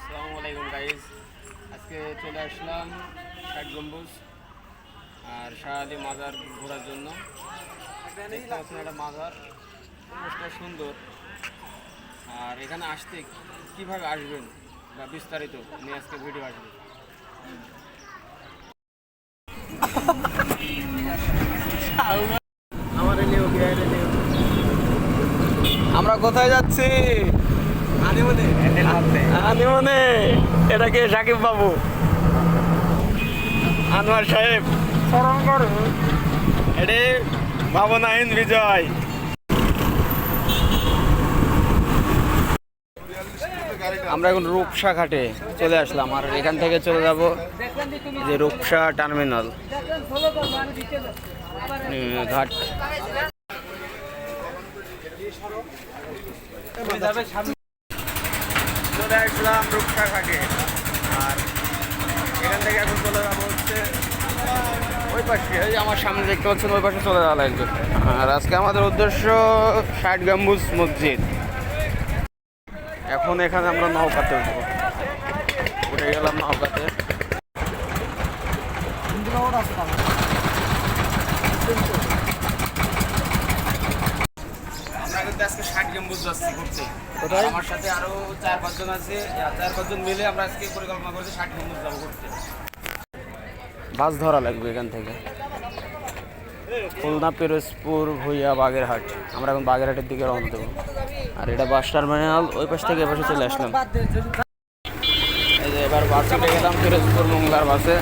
আসসালামু আলাইকুম গাইজ আজকে চলে আসলাম ষাট গম্বুজ আর শাহাদি মাজার ঘোরার জন্য। একটা মাজার। পরিবেশটা সুন্দর। আর এখানে আসতে কীভাবে আসবেন বা বিস্তারিত নিয়ে আজকে ভিডিও আসবে। আমরা কোথায় যাচ্ছি? আনিমনে এটা কে? সাকিব বাবু। আনোয়ার সাহেব। স্মরণ করুন এটি ভাবনাহীন বিজয়। আমরা এখন রূপসা ঘাটে চলে আসলাম আর এখান থেকে চলে যাব যে রূপসা টার্মিনাল। ঘাট। চলে আসলাম রূপসা ঘাটে। আর এখান থেকে এখন চলে যাব হচ্ছে ওই পাশে। এই আমার সামনে দেখতে পাচ্ছেন, ওই পাশে চলে যাওয়া আর আজকে আমাদের উদ্দেশ্য ষাট গম্বুজ মসজিদ। এখন এখানে আমরা নৌকাতে উঠবো। উঠে গেলাম নৌকাতে আমরা কিন্তু আজকে যাচ্ছি ঘুরতে। আমার সাথে আরও চার পাঁচজন আছে। চার পাঁচজন মিলে আমরা আজকে পরিকল্পনা করছি ষাট গম্বুজ যাব ঘুরতে। বাস ধরা লাগবে এখান থেকে। খুলনা পিরোজপুর ভুইয়া বাগেরহাট। আমরা এখন বাগেরহাটের দিকে রওনা দেবো। আর এটা বাস টার্মিনাল ওই পাশ থেকে এপাশে চলে আসলাম। এই যে এবার বাসে উঠে গেলাম পিরোজপুর মংলার বাসে।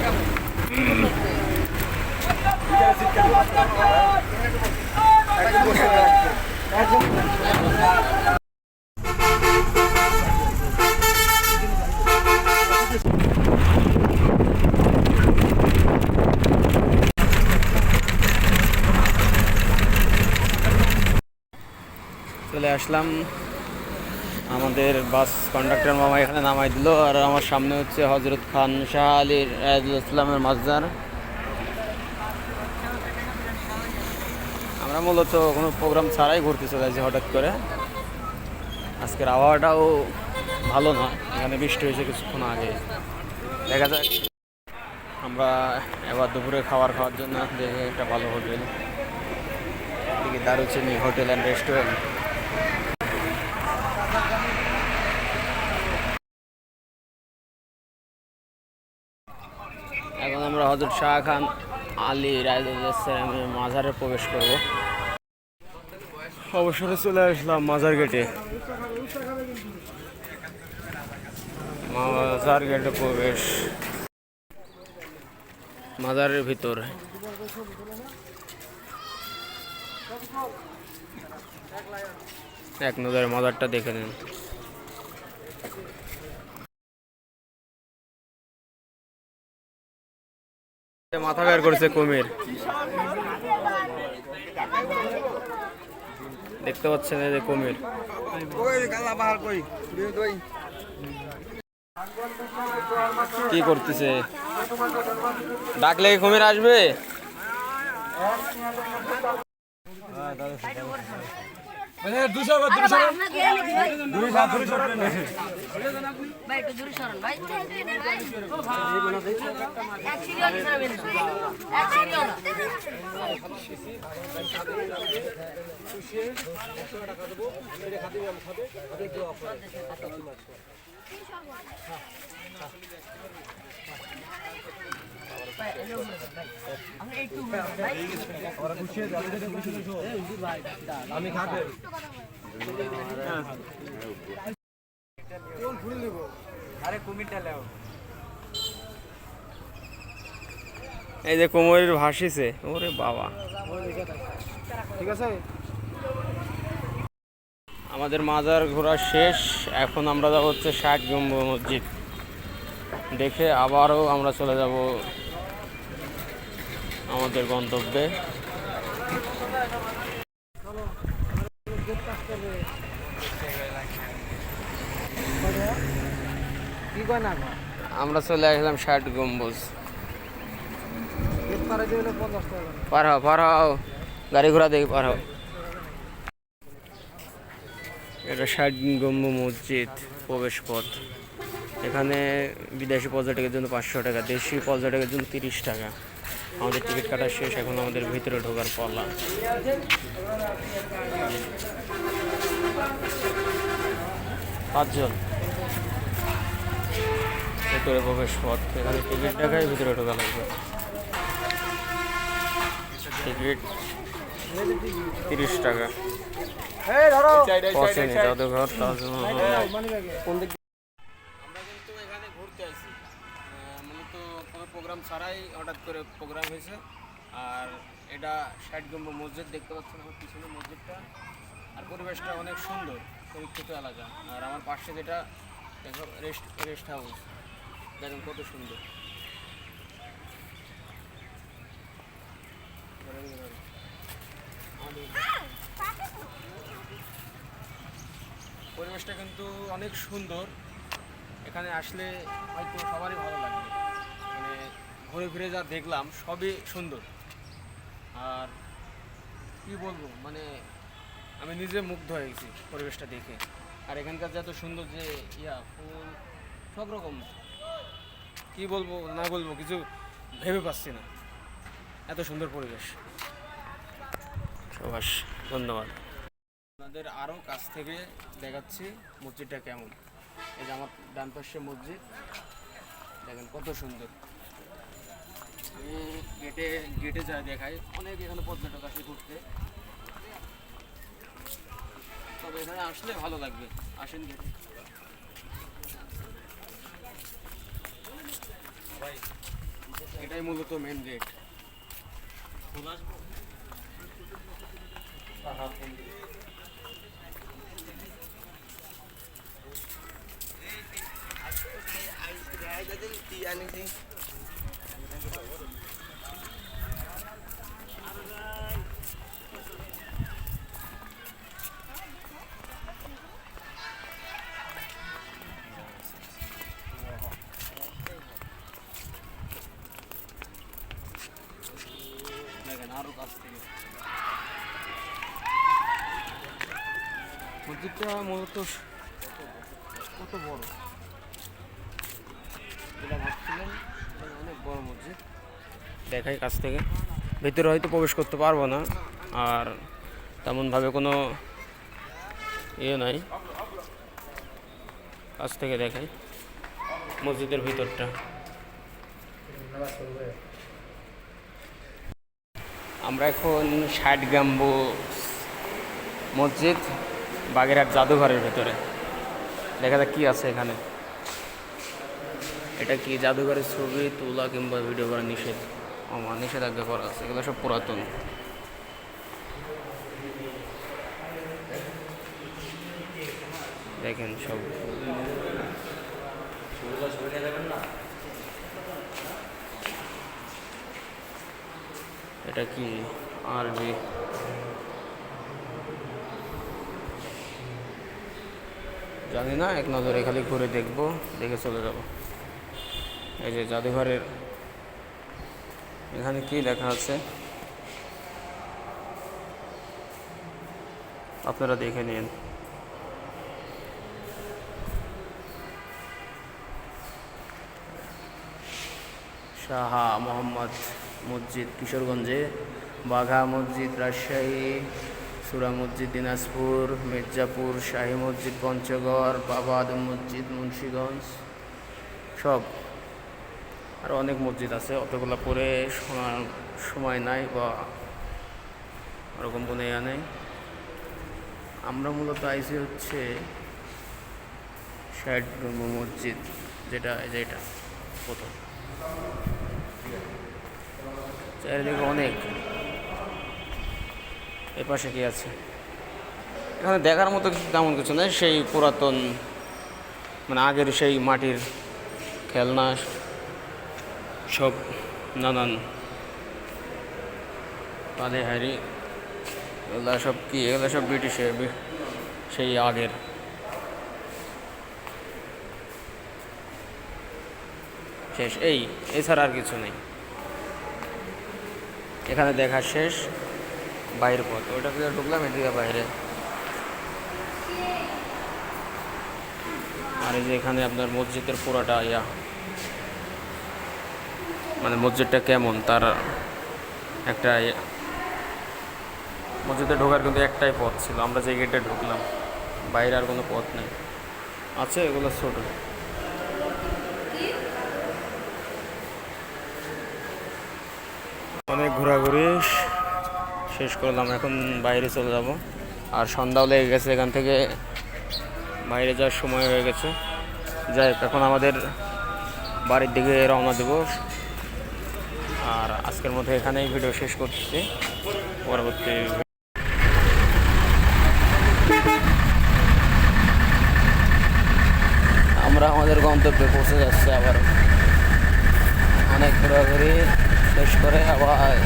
চলে আসলাম। আমাদের বাস কন্ডাক্টর মামা এখানে নামাই দিল, আর আমার সামনে হচ্ছে হজরত খান শাহ আলী রায়দুল ইসলামের মাজদার আমরা মূলত কোনো প্রোগ্রাম ছাড়াই ঘুরতে চলে আসি হঠাৎ করে। আজকের আবহাওয়াটাও ভালো না, এখানে বৃষ্টি হয়েছে কিছুক্ষণ আগে। দেখা যাক। আমরা এবার দুপুরে খাবার খাওয়ার জন্য দেখে একটা ভালো হোটেল। এদিকে দারুচিনি হোটেল অ্যান্ড রেস্টুরেন্ট এখন আমরা হজরত শাহ খান আলী রায়দুল্লামের মাজারে প্রবেশ করব। অবসরে চলে আসলাম মাজার গেটে। মাজার গেটে প্রবেশ। মাজারের ভিতরে। এক নজরে মাজারটা দেখে নিন। মাথা বের করেছে কুমির। দেখতে পাচ্ছেন এই যে কুমির। কি করতেছে? ডাকলে কুমির আসবে? এক সিরিয়াল এই যে কোমরের ভাসিছে, ওরে বাবা। ঠিক আছে আমাদের মাজার ঘোরা শেষ, এখন আমরা যাব হচ্ছে ষাট গম্ব মসজিদ। দেখে আবারও আমরা চলে যাব আমাদের গন্তব্যে। আমরা চলে আসলাম ষাট গম্বুজ। পারে হও, পার হও। গাড়ি ঘোড়া দেখি পার এটা ষাট গম্বু মসজিদ, প্রবেশ পথ। এখানে বিদেশি পর্যটকের জন্য পাঁচশো টাকা, দেশি পর্যটকের জন্য তিরিশ টাকা। আমাদের টিকিট কাটা শেষ এখন আমাদের ভিতরে ঢোকার পালা। পাঁচজন। ভিতরে প্রবেশ পথ এখানে টিকিট দেখায় ভিতরে ঢোকা লাগবে। টিকিট তিরিশ টাকা। জাদুঘর তাজমহল। প্রোগ্রাম ছাড়াই হঠাৎ করে প্রোগ্রাম হয়েছে। আর এটা ষাট গম্ব মসজিদ, দেখতে পাচ্ছেন আমার পিছনে মসজিদটা। আর পরিবেশটা অনেক সুন্দর, পরীক্ষিত এলাকা। আর আমার পাশে যেটা, দেখো রেস্ট রেস্ট হাউস দেখেন কত সুন্দর। পরিবেশটা কিন্তু অনেক সুন্দর। এখানে আসলে হয়তো সবারই ভালো লাগবে। ঘুরে ফিরে যা দেখলাম সবই সুন্দর। আর কি বলব মানে আমি নিজে মুগ্ধ হয়ে গেছি পরিবেশটা দেখে। আর এখানকার যে এত সুন্দর যে ইয়া ফুল সব রকম। কি বলব না বলব কিছু ভেবে পাচ্ছি না। এত সুন্দর পরিবেশ। সবাস ধন্যবাদ। আপনাদের আরও কাছ থেকে দেখাচ্ছি মসজিদটা কেমন। এই যে আমার ডান পাশে মসজিদ দেখেন কত সুন্দর। গেটে গেটে যা দেখাই অনেক এখানে পর্যটক আসে ঘুরতে তবে এখানে আসলে ভালো লাগবে আসেন গেটে এটাই মূলত মেন গেট কাছ মসজিদটা মূলত কত বড়? যেটা ভাবছিলেন অনেক বড় মসজিদ। দেখাই কাছ থেকে। ভিতরে হয়তো প্রবেশ করতে পারব না, আর তেমনভাবে কোনো ইয়ে নাই। কাছ থেকে দেখাই মসজিদের ভিতরটা। আমরা এখন ষাট গাম্বু মসজিদ বাগেরহাট জাদুঘরের ভেতরে। দেখা যাক কি আছে এখানে। এটা কি জাদুঘরের ছবি, তোলা কিংবা ভিডিও করা নিষেধ? আমার নিষেধাজ্ঞা করা আছে, এগুলো সব পুরাতন। দেখেন সব। এটা কি আরবি? জানি না, এক নজরে খালি ঘুরে দেখব, দেখে চলে যাব। এই যে জাদুঘরের এখানে কি লেখা আছে? আপনারা দেখে নিন। শাহা মোহাম্মদ মসজিদ কিশোরগঞ্জে, বাঘা মসজিদ রাজশাহী, সুরা মসজিদ দিনাজপুর, মির্জাপুর, শাহী মসজিদ পঞ্চগড় বাবা আদম মসজিদ মুন্সীগঞ্জ, সব। আর অনেক মসজিদ আছে, অতগুলো পরে সময় নাই বা ওরকম কোনো ইয়া নেই। আমরা মূলত আইসি হচ্ছে ষাট মসজিদ, যেটা যেটা প্রথম। চারিদিকে অনেক। এ পাশে কি আছে? এখানে দেখার মতো কিছু তেমন কিছু নেই, সেই পুরাতন মানে আগের সেই মাটির খেলনা, সব নানান পালে হাড়ি এগুলা সব কি, এগুলা সব ব্রিটিশের সেই আগের। শেষ, এই, এছাড়া আর কিছু নেই। এখানে দেখা শেষ। বাইরের পথ ওইটা ঢুকলাম? এদিকে বাইরে। আর এই যে এখানে আপনার মসজিদের পুরাটা, ইয়া। মানে মসজিদটা কেমন? তার একটা ইয়ে- মসজিদে ঢোকার কিন্তু একটাই পথ ছিল। আমরা যে গেটে ঢুকলাম। বাইরে আর কোনো পথ নেই। আছে এগুলো ছোট। অনেক ঘোরাঘুরি, শেষ করলাম, এখন বাইরে চলে যাব। আর সন্ধ্যাও লেগে গেছে এখান থেকে, বাইরে যাওয়ার সময় হয়ে গেছে। যাই এখন আমাদের বাড়ির দিকে রওনা দেব। আর আজকের মতো এখানেই ভিডিও শেষ করতেছি পরবর্তী আমরা আমাদের গন্তব্যে পৌঁছে যাচ্ছি আবার অনেক ঘোরাঘুরি। শেষ করে আবার